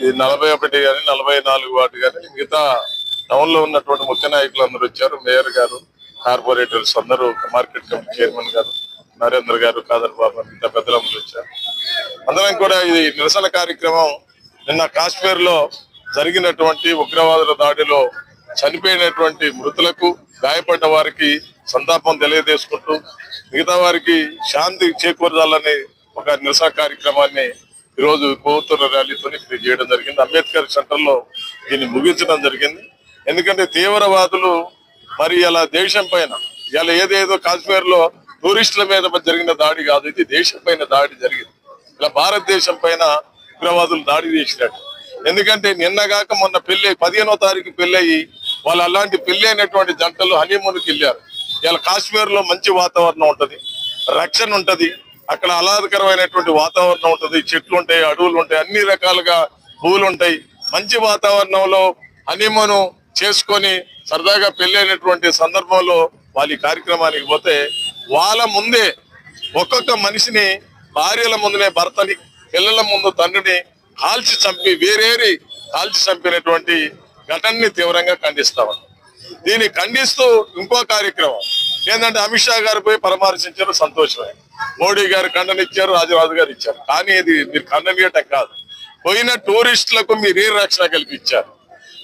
ఇది నలభై ఒకటి కానీ నలభై నాలుగు వాటి కానీ మిగతా టౌన్లో ఉన్నటువంటి ముఖ్య నాయకులు అందరూ వచ్చారు. మేయర్ గారు కార్పొరేటర్స్ అందరూ మార్కెట్ కమిటీ చైర్మన్ గారు నరేంద్ర గారు కాదర్ బాబు ఇంత పెద్దలందరూ వచ్చారు. అందరం కూడా ఇది నిరసన కార్యక్రమం నిన్న కాశ్మీర్లో జరిగినటువంటి ఉగ్రవాదుల దాడిలో చనిపోయినటువంటి మృతులకు గాయపడ్డ వారికి సంతాపం తెలియజేసుకుంటూ మిగతా వారికి శాంతి చేకూరదాలని ఒక నిరసన కార్యక్రమాన్ని ఈరోజు కోతుల ర్యాలీతో ఇక్కడ చేయడం జరిగింది. అంబేద్కర్ సెంటర్లో దీన్ని ముగించడం జరిగింది. ఎందుకంటే తీవ్రవాదులు మరి ఇలా దేశం పైన ఇలా ఏదేదో కాశ్మీర్లో టూరిస్టుల మీద జరిగిన దాడి కాదు ఇది దేశం పైన దాడి జరిగింది. ఇలా భారతదేశం పైన ఉగ్రవాదులు దాడి చేసినట్టు. ఎందుకంటే నిన్నగాక మొన్న పెళ్ళి పదిహేనో తారీఖు పెళ్ళయి వాళ్ళు అలాంటి పెళ్ళి అయినటువంటి జంటలు హనీమూన్కి వెళ్ళారు. ఇలా కాశ్మీర్లో మంచి వాతావరణం ఉంటుంది రక్షణ ఉంటుంది. అక్కడ ఆహ్లాదకరమైనటువంటి వాతావరణం ఉంటుంది. చెట్లు ఉంటాయి అడవులు ఉంటాయి అన్ని రకాలుగా పువ్వులు ఉంటాయి. మంచి వాతావరణంలో హనీమూన్ చేసుకొని సరదాగా పెళ్ళైనటువంటి సందర్భంలో వాళ్ళ ఈ కార్యక్రమానికి పోతే వాళ్ళ ముందే ఒక్కొక్క మనిషిని భార్యల ముందునే భర్తని పిల్లల ముందు తండ్రిని కాల్చి చంపి వేరేరి కాల్చి చంపినటువంటి ఘటనని తీవ్రంగా ఖండిస్తాం దీన్ని ఖండిస్తూ ఇంకో కార్యక్రమం. ఏంటంటే అమిత్ షా గారు పోయి పరామర్శించారు సంతోషమే. మోడీ గారు ఖండనిచ్చారు రాజరాజు గారు ఇచ్చారు. కానీ ఇది మీరు ఖండనీయటం కాదు. పోయిన టూరిస్టులకు మీరు ఏ రక్షణ కల్పించారు.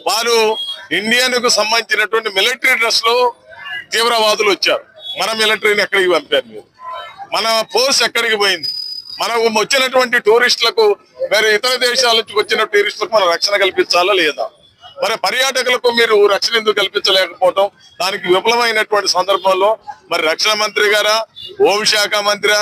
వారు ఇండియన్కు సంబంధించినటువంటి మిలిటరీ డ్రెస్లో తీవ్రవాదులు వచ్చారు. మన మిలిటరీని ఎక్కడికి పంపారు మీరు? మన ఫోర్స్ ఎక్కడికి పోయింది? మనం వచ్చినటువంటి టూరిస్టులకు మరి ఇతర దేశాల నుంచి వచ్చిన టూరిస్టులకు మనం రక్షణ కల్పించాలా లేదా? మరి పర్యాటకులకు మీరు రక్షణ ఎందుకు కల్పించలేకపోవటం? దానికి విఫలమైనటువంటి సందర్భంలో మరి రక్షణ మంత్రి గారా హోంశాఖ మంత్రి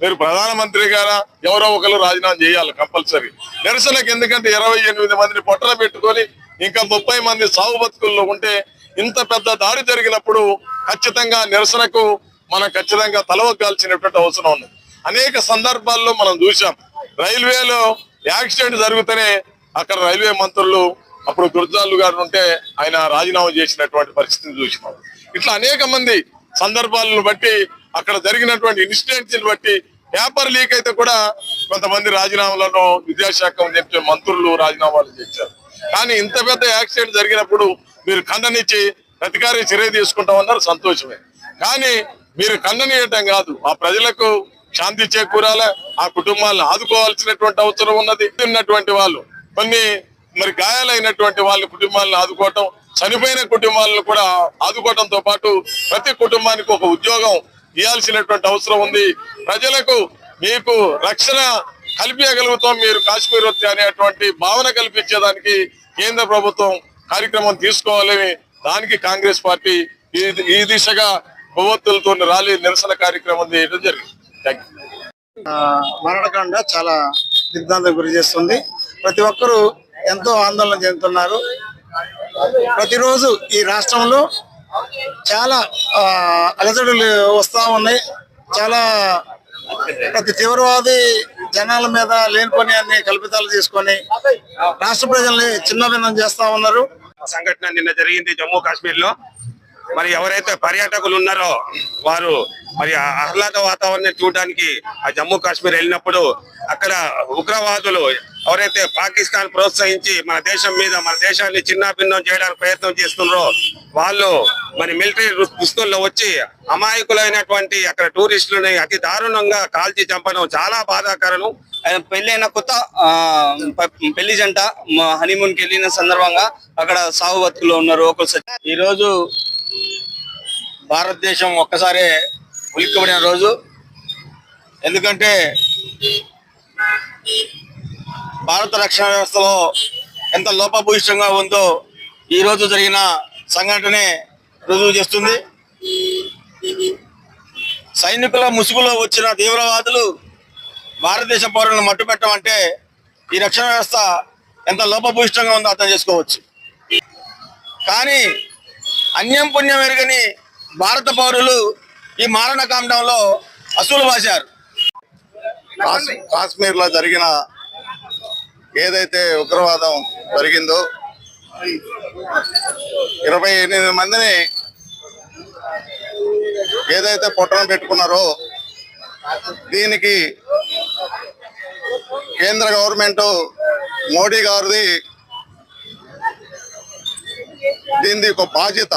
మీరు ప్రధానమంత్రి గారా ఎవరో ఒకరు రాజీనామా చేయాలి కంపల్సరీ. నిరసనకు ఎందుకంటే ఇరవై ఎనిమిది మందిని పొట్టన పెట్టుకొని ఇంకా ముప్పై మంది సాగు బతుకుల్లో ఉంటే ఇంత పెద్ద దాడి జరిగినప్పుడు ఖచ్చితంగా నిరసనకు మనం ఖచ్చితంగా తలవగ్గాల్సినటువంటి అవసరం ఉంది అనేక సందర్భాల్లో మనం చూసాం రైల్వేలో యాక్సిడెంట్ జరిగితేనే అక్కడ రైల్వే మంత్రులు అప్పుడు దుర్దాలు గారు ఉంటే ఆయన రాజీనామా చేసినటువంటి పరిస్థితిని చూసినాం. ఇట్లా అనేక మంది సందర్భాలను బట్టి అక్కడ జరిగినటువంటి ఇన్సిడెంట్స్ని బట్టి పేపర్ లీక్ అయితే కూడా కొంతమంది రాజీనామాలను విద్యాశాఖ చెప్పే మంత్రులు రాజీనామాలు చేశారు. కానీ ఇంత పెద్ద యాక్సిడెంట్ జరిగినప్పుడు మీరు ఖండనిచ్చి ప్రతికారి చర్య తీసుకుంటామన్నారు సంతోషమే. కానీ మీరు ఖండనీయటం కాదు ఆ ప్రజలకు శాంతి చేకూరాలి ఆ కుటుంబాలను ఆదుకోవాల్సినటువంటి అవసరం ఉన్నది. ఉన్నటువంటి వాళ్ళు కొన్ని మరి గాయాలైనటువంటి వాళ్ళ కుటుంబాలను ఆదుకోవటం చనిపోయిన కుటుంబాలను కూడా ఆదుకోవటంతో పాటు ప్రతి కుటుంబానికి ఒక ఉద్యోగం ఇవ్వాల్సినటువంటి అవసరం ఉంది. ప్రజలకు మీకు రక్షణ కల్పించగలుగుతాం. మీరు కాశ్మీర్ వస్తే అనేటువంటి భావన కల్పించేదానికి కేంద్ర ప్రభుత్వం కార్యక్రమం తీసుకోవాలని దానికి కాంగ్రెస్ పార్టీ ఈ ఈ దిశగా కొవ్వొత్తులతో ర్యాలీ నిరసన కార్యక్రమం చేయడం జరిగింది. థ్యాంక్ యూ మరణకాండ చాలా దిగ్భ్రాంతికి గురి చేస్తుంది. ప్రతి ఒక్కరూ ఎంతో ఆందోళన చెందుతున్నారు. ప్రతిరోజు ఈ రాష్ట్రంలో చాలా అలజడులు వస్తూ ఉన్నాయి. చాలా ప్రతి తీవ్రవాది జనాల మీద లేనిపోని అన్ని కల్పితాలు తీసుకొని రాష్ట్ర ప్రజల్ని చిన్నభిన్నం చేస్తా ఉన్నారు. సంఘటన నిన్న జరిగింది జమ్మూ కాశ్మీర్లో మరి ఎవరైతే పర్యాటకులు ఉన్నారో వారు మరి ఆహ్లాద వాతావరణం చూడడానికి ఆ జమ్మూ కాశ్మీర్ వెళ్ళినప్పుడు అక్కడ ఉగ్రవాదులు ఎవరైతే పాకిస్తాన్ ప్రోత్సహించి మన దేశం మీద మన దేశాన్ని చిన్నాభిన్నం చేయడానికి ప్రయత్నం చేస్తున్నారో వాళ్ళు మరి మిలిటరీ దుస్తుల్లో వచ్చి అమాయకులైనటువంటి అక్కడ టూరిస్టులని అతి దారుణంగా కాల్చి చంపడం చాలా బాధాకరం పెళ్ళైన కొత్త పెళ్ళి జంట హనీమూన్కి వెళ్ళిన సందర్భంగా అక్కడ సాగు బతుకులో ఉన్నారు ఒకరు ఈ రోజు భారతదేశం ఒక్కసారే ఉలిక్కబడిన రోజు. ఎందుకంటే భారత రక్షణ వ్యవస్థలో ఎంత లోపభూయిష్టంగా ఉందో ఈ రోజు జరిగిన సంఘటనే రుజువు చేస్తుంది. సైనికుల ముసుగులో వచ్చిన తీవ్రవాదులు భారతదేశ పౌరులను మట్టుపెట్టమంటే ఈ రక్షణ వ్యవస్థ ఎంత లోపభూయిష్టంగా ఉందో అర్థం చేసుకోవచ్చు. కానీ అన్యం పుణ్యం ఎరగని భారత పౌరులు ఈ మారణకాండంలో అసూలు బాశారు. కాశ్మీర్లో జరిగిన ఏదైతే ఉగ్రవాదం జరిగిందో ఇరవై ఎనిమిది మందిని ఏదైతే పొట్టన పెట్టుకున్నారో దీనికి కేంద్ర గవర్నమెంట్ మోడీ గారిది దీనిది ఒక బాధ్యత.